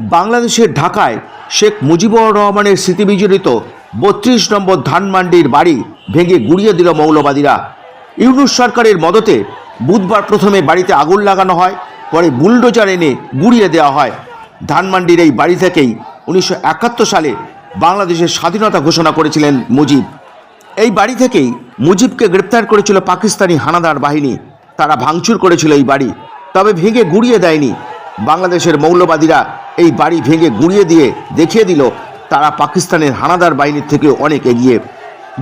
বাংলাদেশের ঢাকায় শেখ মুজিবুর রহমানের স্মৃতিবিজড়িত বত্রিশ নম্বর ধানমান্ডির বাড়ি ভেঙে গুড়িয়ে দিল মৌলবাদীরা। ইউনুস সরকারের মদতে বুধবার প্রথমে বাড়িতে আগুন লাগানো হয়, পরে বুলডোজার এনে গুড়িয়ে দেওয়া হয়। ধানমান্ডির এই বাড়ি থেকেই উনিশশো একাত্তর সালে বাংলাদেশের স্বাধীনতা ঘোষণা করেছিলেন মুজিব। এই বাড়ি থেকেই মুজিবকে গ্রেপ্তার করেছিল পাকিস্তানি হানাদার বাহিনী। তারা ভাঙচুর করেছিল এই বাড়ি, তবে ভেঙে গুড়িয়ে দেয়নি। বাংলাদেশের মৌলবাদীরা এই বাড়ি ভেঙে গুঁড়িয়ে দিয়ে দেখিয়ে দিল, তারা পাকিস্তানের হানাদার বাহিনীর থেকে অনেক এগিয়ে।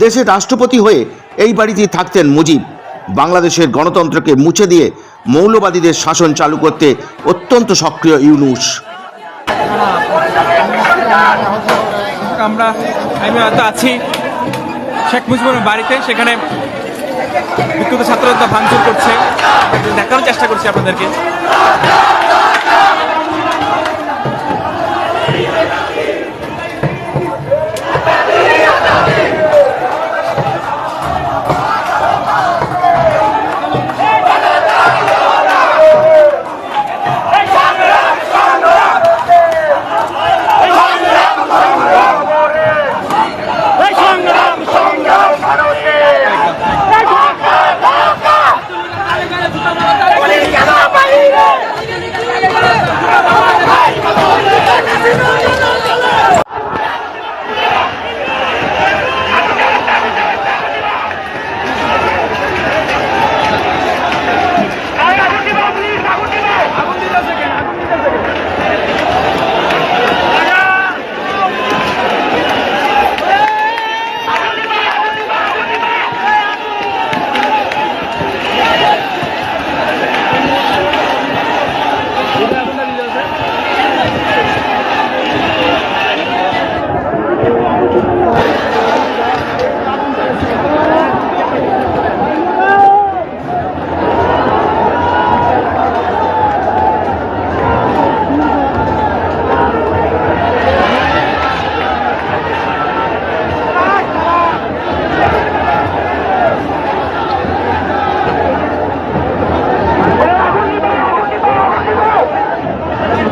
দেশের রাষ্ট্রপতি হয়ে এই বাড়িতেই থাকতেন মুজিব। বাংলাদেশের গণতন্ত্রকে মুছে দিয়ে মৌলবাদীদের শাসন চালু করতে অত্যন্ত সক্রিয় ইউনুস। আমরা, আমি হয়তো আছি শেখ মুজিবুর বাড়িতে, সেখানে বিক্ষুব্ধ ছাত্ররা ভাঙচুর করছে। দেখানোর চেষ্টা করছি আপনাদেরকে।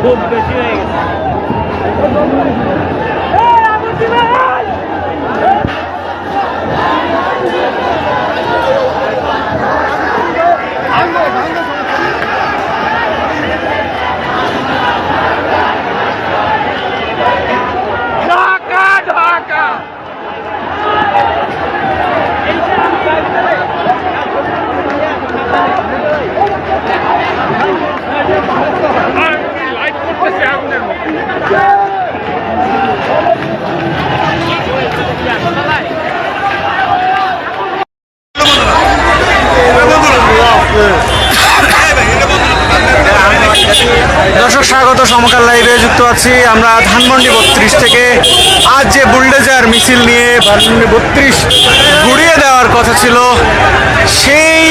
দর্শক স্বাগত, সমকাল লাইভে যুক্ত আছি আমরা ধানমন্ডি বত্রিশ থেকে। আজ যে বুলডেজার মিছিল নিয়ে ধানমন্ডি বত্রিশ ঘুরিয়ে দেওয়ার কথা ছিল, সেই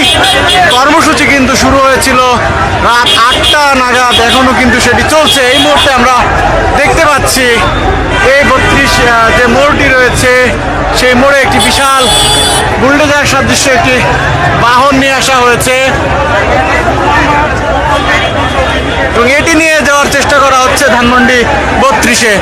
কর্মসূচি কিন্তু শুরু হয়েছিল। রাত আটটা নাগাদ এখনও কিন্তু সেটি চলছে। এই মুহূর্তে আমরা দেখতে পাচ্ছি, এই বত্রিশ যে মোড়টি রয়েছে, সেই মোড়ে একটি বিশাল বুলডেজার সাদৃশ্য একটি বাহন নিয়ে আসা হয়েছে। এবং এটি নিয়ে যাওয়ার চেষ্টা করা হচ্ছে ধানমন্ডি বত্রিশে।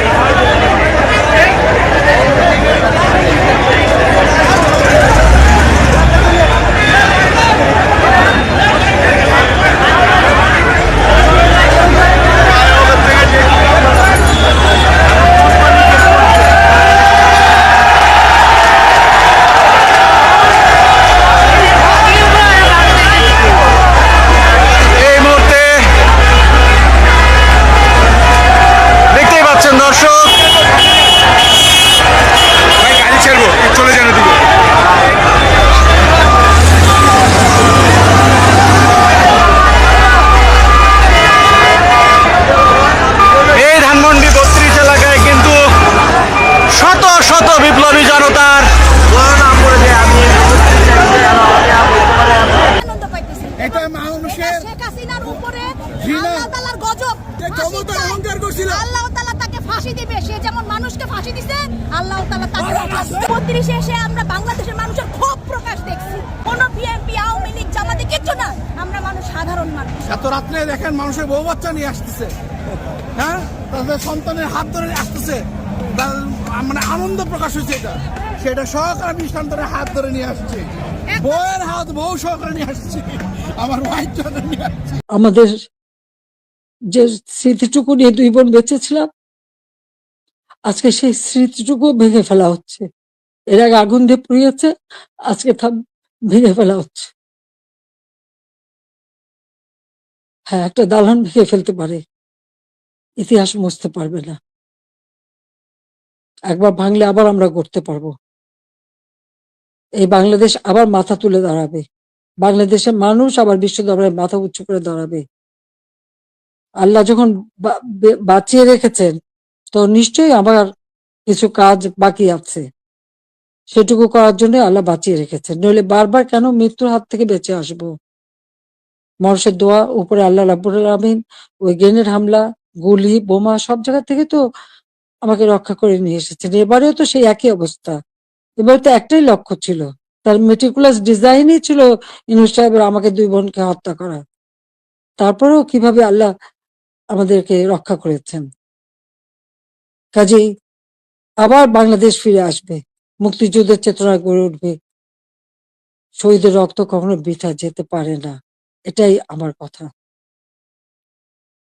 ক্ষমতার অহংকার করছিল। আল্লাহ তাআলা তাকে ফাঁসি দিবে। সে যেমন মানুষকে ফাঁসি দিছে আল্লাহ তাআলা তাকে বত্রিশে এসে আমরা বাংলাদেশের মানুষের ক্ষোভ প্রকাশ দেখছি। কোন বিএনপি আওয়ামী লীগ জামাতে কিচ্ছু না। আমরা মানুষ সাধারণ মানুষ। এত রাত্রে দেখেন মানুষের বউ বাচ্চা নিয়ে আসতেছে। হ্যাঁ? তাদের সন্তানের হাত ধরে আসতেছে। মানে আনন্দ প্রকাশ হয়েছে এটা। সেটা সহকারে আমি সন্তানের হাত ধরে নিয়ে আসছি। বউয়ের হাত বউ সহকারে নিয়ে আসছি। আমার ওয়াইফ ধরে নিয়ে আসছি। আমাদের যে স্মৃতিটুকু নিয়ে দুই বোন বেঁচেছিলাম, আজকে সেই স্মৃতিটুকু ভেঙে ফেলা হচ্ছে। এর আগে আগুন দিয়ে পুড়িয়েছে, আজকে তা ভেঙে ফেলা হচ্ছে। হ্যাঁ একটা দালান ভেঙে ফেলতে পারে। ইতিহাস মুছতে পারবে না। একবার ভাঙলে আবার আমরা গড়তে পারব। এই বাংলাদেশ আবার মাথা তুলে দাঁড়াবে। বাংলাদেশের মানুষ আবার বিশ্ব দরবারে মাথা উঁচু করে দাঁড়াবে। আল্লাহ যখন বাঁচিয়ে রেখেছেন, তো নিশ্চয়ই আমার কিছু কাজ বাকি আছে। সেটুকু করার জন্য আল্লাহ বাঁচিয়ে রেখেছেন। নইলে বারবার কেন মৃত্যুর হাত থেকে বেঁচে আসব? মানুষের দোয়া উপরে আল্লাহ রাব্বুল আলামিন, ওই গ্রেনেড হামলা, গুলি, বোমা সব জায়গা থেকে তো আমাকে রক্ষা করে নিয়ে এসেছেন। এবারেও তো সেই একই অবস্থা। এবারে তো একটাই লক্ষ্য ছিল। তার মেটিকুলাস ডিজাইনই ছিল ইনুস সাহেবের আমাকে দুই বোনকে হত্যা করা। তারপরেও কীভাবে আল্লাহ আমাদেরকে রক্ষা করেছেন। কাজেই আবার বাংলাদেশ ফিরে আসবে। মুক্তিযুদ্ধের চেতনা গড়ে উঠবে। শহীদের রক্ত কখনো বৃথা যেতে পারে না। এটাই আমার কথা।